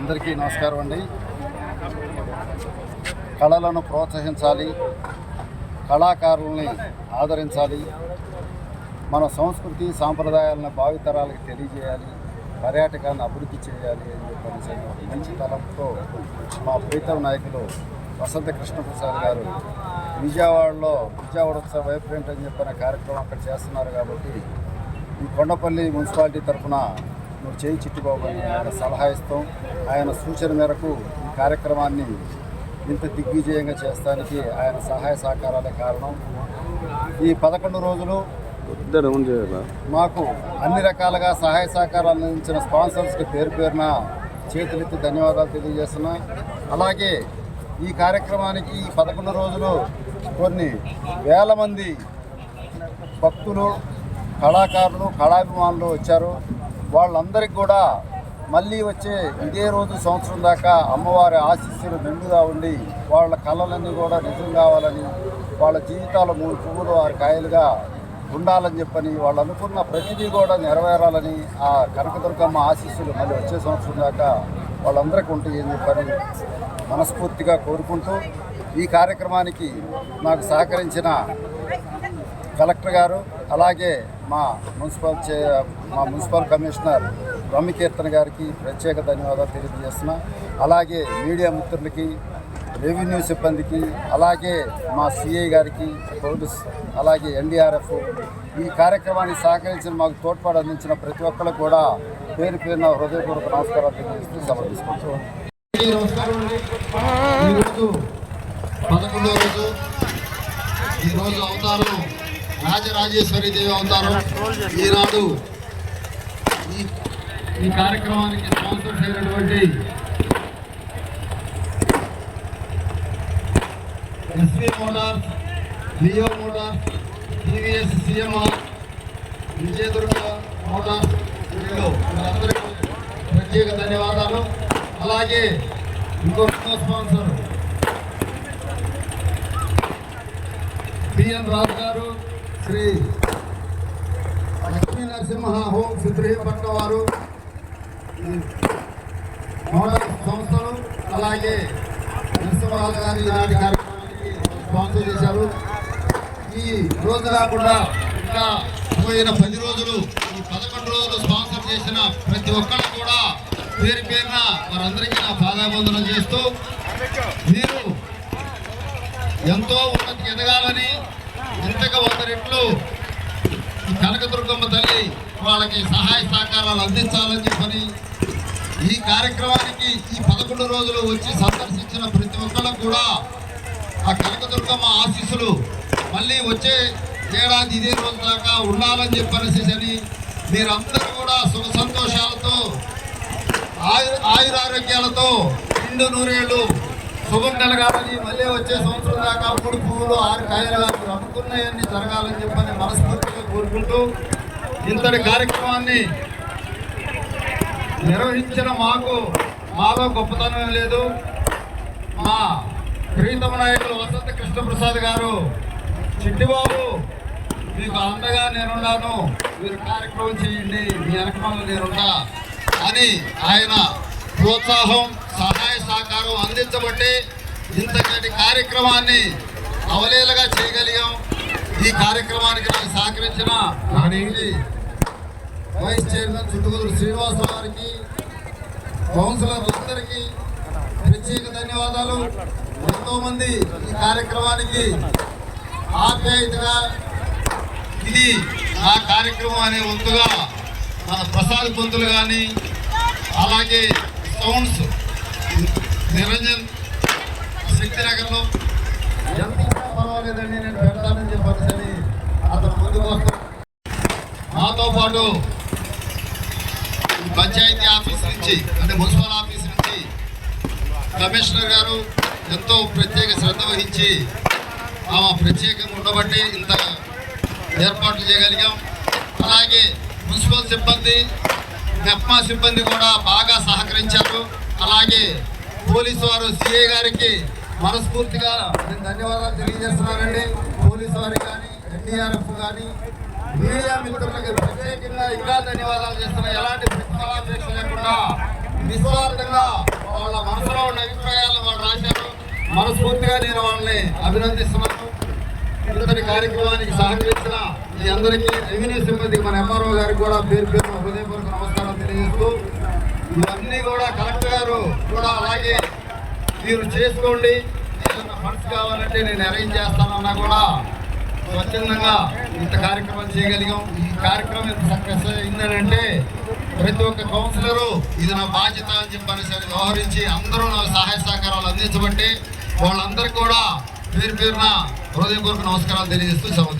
అందరికీ నమస్కారం అండి. కళలను ప్రోత్సహించాలి కళాకారుల్ని ఆదరించాలి మన సంస్కృతి సాంప్రదాయాలను భావితరాలకు తెలియజేయాలి పర్యాటకాన్ని అభివృద్ధి చేయాలి అని చెప్పేసి మంచి తలంతో మా ప్రీతం నాయకులు వసంత కృష్ణప్రసాద్ గారు విజయవాడలో విజయవాడ ఉత్సవ వైబ్రెంట్ అని చెప్పిన కార్యక్రమం అక్కడ చేస్తున్నారు కాబట్టి ఈ కొండపల్లి మున్సిపాలిటీ తరఫున నువ్వు చేయి చిట్టిబాబు అని ఆయన సలహా ఇస్తాం. ఆయన సూచన మేరకు ఈ కార్యక్రమాన్ని ఇంత దిగ్విజయంగా చేస్తానికి ఆయన సహాయ సహకారాలే కారణం. ఈ పదకొండు రోజులు మాకు అన్ని రకాలుగా సహాయ సహకారాలు అందించిన స్పాన్సర్స్కి పేరు పేరున చేతులెత్తి ధన్యవాదాలు తెలియజేస్తున్నా. అలాగే ఈ కార్యక్రమానికి ఈ పదకొండు రోజులు కొన్ని వేల మంది భక్తులు కళాకారులు కళాభిమానులు వచ్చారు. వాళ్ళందరికీ కూడా మళ్ళీ వచ్చే ఇదే రోజు సంవత్సరం దాకా అమ్మవారి ఆశీస్సులు నిండుగా ఉండి వాళ్ళ కళలన్నీ కూడా నిజం కావాలని వాళ్ళ జీవితాలు మూడు పువ్వులు ఆరు కాయలుగా ఉండాలని చెప్పని వాళ్ళు అనుకున్న ప్రతిదీ కూడా నెరవేరాలని ఆ కనకదుర్గమ్మ ఆశీస్సులు మళ్ళీ వచ్చే సంవత్సరం దాకా వాళ్ళందరికీ ఉంటాయని చెప్పని మనస్ఫూర్తిగా కోరుకుంటూ ఈ కార్యక్రమానికి నాకు సహకరించిన కలెక్టర్ గారు అలాగే మా మున్సిపల్ చే మా మున్సిపల్ కమిషనర్ రమ్యకీర్తన గారికి ప్రత్యేక ధన్యవాదాలు తెలియజేస్తున్నా. అలాగే మీడియా మిత్రులకి రెవెన్యూ సిబ్బందికి అలాగే మా సిఐ గారికి పోలీస్ అలాగే ఎన్డీఆర్ఎఫ్ ఈ కార్యక్రమాన్ని సహకరించిన మాకు తోడ్పాటు అందించిన ప్రతి ఒక్కరికి కూడా పేరు పేరున హృదయపూర్వక నమస్కారాలు తెలియజేస్తూ సమర్పిస్తున్నాం నమస్కారం రోజు ఈరోజు అవతారం రాజరాజేశ్వరి దేవి అవుతారు. ఈనాడు ఈ కార్యక్రమానికి స్పాన్సర్ చేయనటువంటి SV Motors Leo Motors TVS CMR Vijayadurga Motors వీళ్ళందరికీ ప్రత్యేక ధన్యవాదాలు. అలాగే ఇంకో స్పాన్సర్. బిఎన్ రాజు గారు శ్రీ లక్ష్మీ నరసింహ హోం సిద్ధిపట్నం వారు సంస్థలు అలాగే నరసింహరాజు గారు ఈనాటి కార్యక్రమానికి స్పాన్సర్ చేశారు. ఈ రోజు కాకుండా ఇంకా పోయిన పది రోజులు ఈ పదకొండు రోజులు స్పాన్సర్ చేసిన ప్రతి ఒక్కరు కూడా పేరు పేరున వారందరికీ నా పాదాబంధనం చేస్తూ మీరు ఎంతో ఉన్నతి ఎదగాలని ఇంతగా వంద రెట్లు ఈ కనకదుర్గమ్మ తల్లి వాళ్ళకి సహాయ సహకారాలు అందించాలని చెప్పని ఈ కార్యక్రమానికి ఈ పదకొండు రోజులు వచ్చి సందర్శించిన ప్రతి ఒక్కళ్ళకు కూడా ఆ కనకదుర్గమ్మ ఆశీస్సులు మళ్ళీ వచ్చే ఏడాది ఇదే రోజు దాకా ఉండాలని చెప్పనేసి అని మీరందరూ కూడా సుఖ సంతోషాలతో ఆయు ఆయురారోగ్యాలతో నిండు నూరేళ్ళు శుభం కలగాలని మళ్ళీ వచ్చే సంవత్సరం దాకా మూడు పువ్వులు ఆరు కాయలు అనుకున్నాయన్నీ జరగాలని చెప్పని మనస్ఫూర్తిగా కోరుకుంటూ ఇంతటి కార్యక్రమాన్ని నిర్వహించిన మాకు మాలో గొప్పతనం లేదు. మా ప్రీతమ నాయకులు వసంత కృష్ణప్రసాద్ గారు చిట్టిబాబు మీకు అండగా నేనున్నాను. మీరు కార్యక్రమం చేయండి మీ వెనకమల్ల నేనున్నా అని ఆయన ప్రోత్సాహం సహాయ సహకారం అందించబట్టి ఇంతటి కార్యక్రమాన్ని అవలేలగా చేయగలిగాం. ఈ కార్యక్రమానికి నాకు సహకరించిన వైస్ చైర్మన్ చుట్టుకూరు శ్రీనివాస గారికి కౌన్సిలర్లందరికీ ప్రత్యేక ధన్యవాదాలు. ఎంతోమంది ఈ కార్యక్రమానికి ఆప్యాయతగా ఇది ఆ కార్యక్రమం అనే వంతుగా మన ప్రసాద్ పంతులు కానీ అలాగే సౌండ్స్ నిరంజన్ శక్తినగర్లో. ఎంత పర్వాలేదండి నేను పెడతానని చెప్పని అతను ముందుకు వస్తాను మాతో పాటు పంచాయతీ ఆఫీస్ నుంచి అంటే మున్సిపల్ ఆఫీస్ నుంచి కమిషనర్ గారు ఎంతో ప్రత్యేక శ్రద్ధ వహించి ఆమె ప్రత్యేకంగా ఉండబట్టి ఇంత ఏర్పాట్లు చేయగలిగాం. అలాగే మున్సిపల్ సిబ్బంది మెప్మా సిబ్బంది కూడా బాగా సహకరించారు. అలాగే పోలీసు వారు సిఐ గారికి మనస్ఫూర్తిగా నేను ధన్యవాదాలు తెలియజేస్తున్నానండి. పోలీసు వారికి కానీ ఎన్డీఆర్ఎఫ్ కానీ మీడియా మిత్రులకి ప్రత్యేకంగా ఇంకా ధన్యవాదాలు చేస్తున్నా ఎలాంటి ప్రతిఫలాపేక్ష లేకుండా నిస్వార్థంగా వాళ్ళ మనసులో ఉన్న అభిప్రాయాలను వాళ్ళు రాశారు. మనస్ఫూర్తిగా నేను వాళ్ళని అభినందిస్తున్నాను. ఇంతటి కార్యక్రమానికి సహకరించిన మీ అందరికీ రెవెన్యూ సిబ్బందికి మన ఎంఆర్ఓ గారికి కూడా పేరు పేరు హృదయపూర్వక నమస్కారం తెలియజేస్తూ ఇవన్నీ కూడా కలెక్టర్ గారు కూడా అలాగే మీరు చేసుకోండి. ఏదైనా ఫండ్స్ కావాలంటే నేను అరేంజ్ చేస్తానన్నా కూడా స్వచ్ఛందంగా ఇంత కార్యక్రమం చేయగలిగాం. ఈ కార్యక్రమం ఎంత సక్సెస్ అయిందనంటే ప్రతి ఒక్క కౌన్సిలరు ఇది నా బాధ్యత అని చెప్పని వ్యవహరించి అందరూ నా సహాయ సహకారాలు అందించబట్టి వాళ్ళందరికీ కూడా పేరు పేరున హృదయపూర్వక నమస్కారాలు తెలియజేస్తూ సెలవు